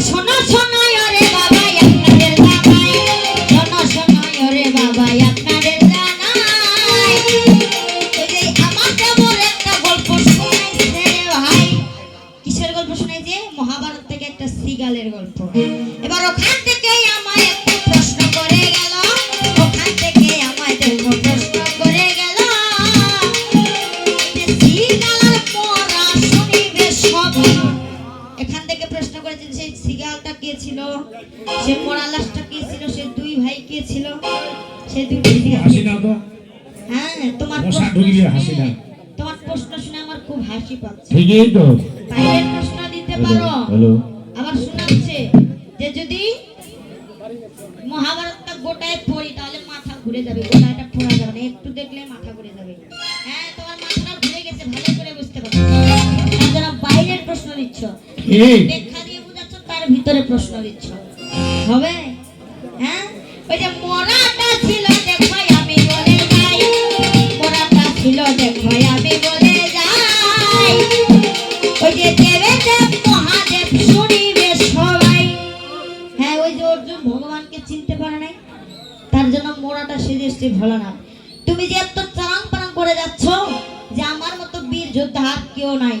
শোনো শোনো তোমার মশা প্রশ্ন ঢুকিয়ে শুনে- হাসি না। তোমার প্রশ্ন শুনে আমার খুব হাসি পাচ্ছে। ঠিকই তো। বাইরের প্রশ্ন দিতে পারো? হ্যালো আবার শোনাচ্ছে যে যদি মহাভারতটা গোটায় পড়ি তাহলে মাথা ঘুরে যাবে। গোটাটা পড়া যাবে না একটু দেখলে মাথা ঘুরে যাবে। হ্যাঁ তোমার মাথাটা ঘুরে গেছে ভালো করে বুঝতে পারছ। জন্য বাইরের প্রশ্ন দিচ্ছ ব্যাখ্যা দিয়ে বোঝাচ্ছ তার ভিতরে প্রশ্ন দিচ্ছ। হবে? হ্যাঁ? ওই যে মরাটা হ্যাঁ ওই যে অর্জুন ভগবানকে চিনতে পারে নাই? তার জন্য মোড়াটা সেজেছে ভালো না তুমি যে এত চারাং পারাং করে যাচ্ছ যে আমার মতো বীর যোদ্ধা আর কেউ নাই।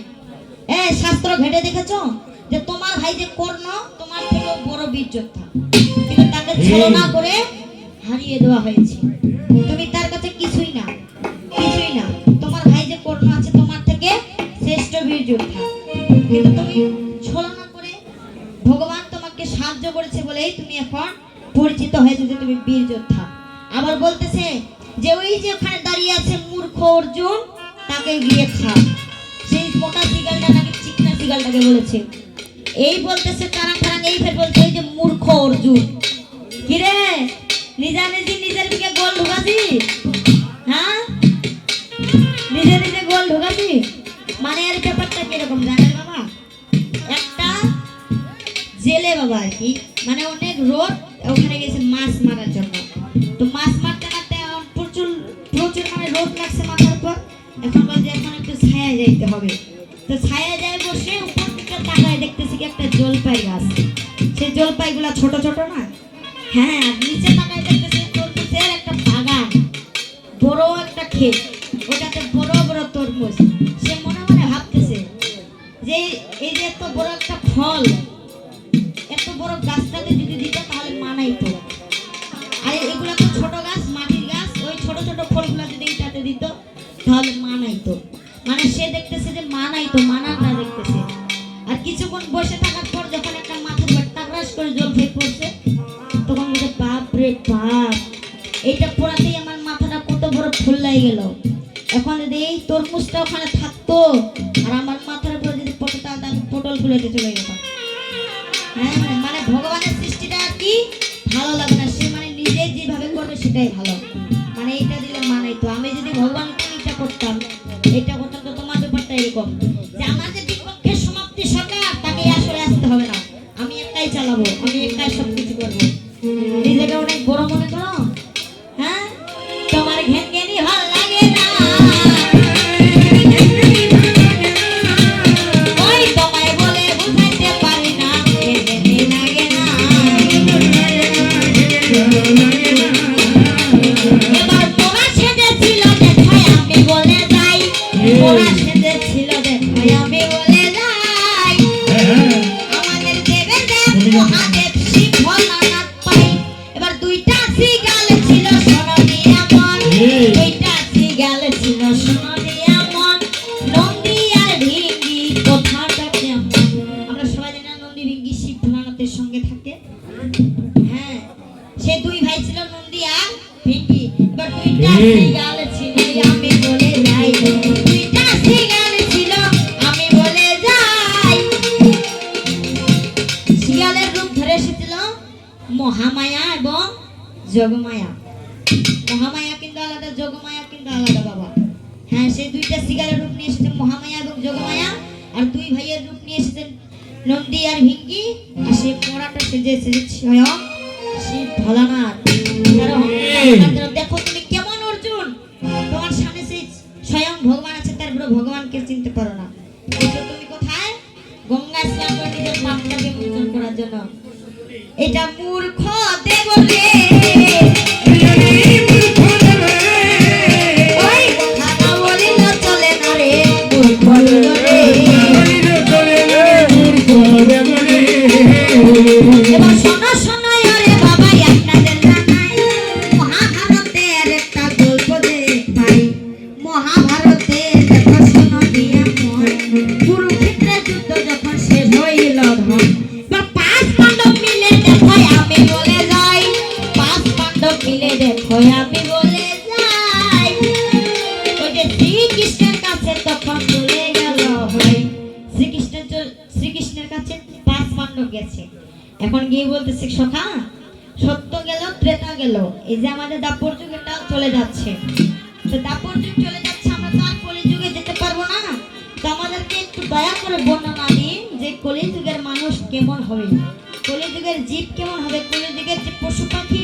এ শাস্ত্র ঘেটে দেখেছ? যে তোমার ভাই যে কর্ণ তোমার থেকেও বড় বীর যোদ্ধা। কিন্তু তাকে ছলনা করে হারিয়ে দেওয়া হয়েছে। ছলনা করে ভগবান তোমাকে সাহায্য করেছে বলেই তুমি এখন পরিচিত হয়েছে যে তুমি বীর যোদ্ধা। আবার বলতেছে যে ওই যে ওখানে দাঁড়িয়ে আছে মূর্খ অর্জুন, তাকে গিয়ে খা। সেই মোটা সিগালটা নাকি চিকনা সিগালটাকে বলেছে। এই বলতেছে তারা তারা, এই ফের বলছে এই যে মূর্খ অর্জুন। কিরে? নিজা নিজে নিজের দিকে গোল ঢুকাছি হ্যাঁ? নিজে নিজে গোল ঢুকাছি মানে এর ব্যাপারটা কীরকম জানেন? বাবা আর কি মানে অনেক রোদ, ওখানে গেছে মাছ মারার জন্য। তো মাছ মারতে মারতে প্রচুর প্রচুর মানে রোদ লাগছে মাথার উপর। এখন বলছে এখন একটু ছায়া যাইতে হবে। তো ছায়া যায় বসে উপর দিকে তাকায় দেখতেছি কি একটা জলপাই গাছ। সেই জলপাইগুলা ছোট ছোট না? হ্যাঁ নিচে তাকায় দেখতেছি তরমুজের একটা বাগান। বড় একটা ক্ষেত। ওটাতে বড় বড় তরমুজ। সে মনে মনে ভাবতেছে যে এই যে এত বড় একটা ফল বড় গাছটাতে যদি দিত, তাহলে আর, এগুলো তো ছোট গাছ, মাটির গাছ, ওই ছোট ছোট দিত, তাহলে মানাই তো। মানে সে দেখতেছে যে দেখতেছে। আর কিছুক্ষণ বসে থাকার পর যখন একটা করে জল তখন বাপ রে এইটা পড়াতেই আমার মাথাটা কত ফুল এখন এই তরমুজটা ওখানে থাকতো, আর আমার মাথার উপরে যদি পটলটা পটল গুলোতে চলে যেতাম। হ্যাঁ, মানে ভগবানের সৃষ্টিটা আর কি ভালো লাগে না। সে মানে নিজে যেভাবে করবে সেটাই ভালো। মানে এটা দিলে মানাই তো। আমি যদি ভগবানকে এটা করতাম এটা করতাম, তো তোমার ব্যাপারটা এরকম। যে আমার যে বিপক্ষের সমাপ্তি সরকার, তাকে আসলে আসতে হবে না। আমি একাই চালাবো, আমি একাই সব কিছু করব। নিজেকে মহামায়া এবং যোগমায়া। মহামায়া কিন্তু আলাদা, যোগমায়া কিন্তু আলাদা, বাবা। হ্যাঁ সেই দুইটা শিগালের রূপ নিয়ে এসেছে মহামায়া এবং যোগমায়া, আর দুই ভাইয়ের রূপ নিয়ে এসেছেন নন্দী আর ভিঙ্গি আর সেই পড়াটা সেজে এসেছে স্বয়ং শিব ভোলানাথ। দেখো তুমি কেমন অর্জুন। তোমার সামনে সেই স্বয়ং ভগবান আছে তারপরে ভগবানকে চিনতে পারো না। গেছে। এখন গিয়ে বলতেছে, সখা, সত্য গেল, ত্রেতা গেল। এই যে আমাদের দাপর যুগেটাও চলে যাচ্ছে। তো দাপর যুগ চলে যাচ্ছে, আমরা তো আর কলি যুগে যেতে পারব না। তো আমাদেরকে একটু দয়া করে বর্ণনা দিন। যে কলিযুগের মানুষ কেমন হবে? কলিযুগের জীব কেমন হবে? কলিযুগের যে পশু পাখি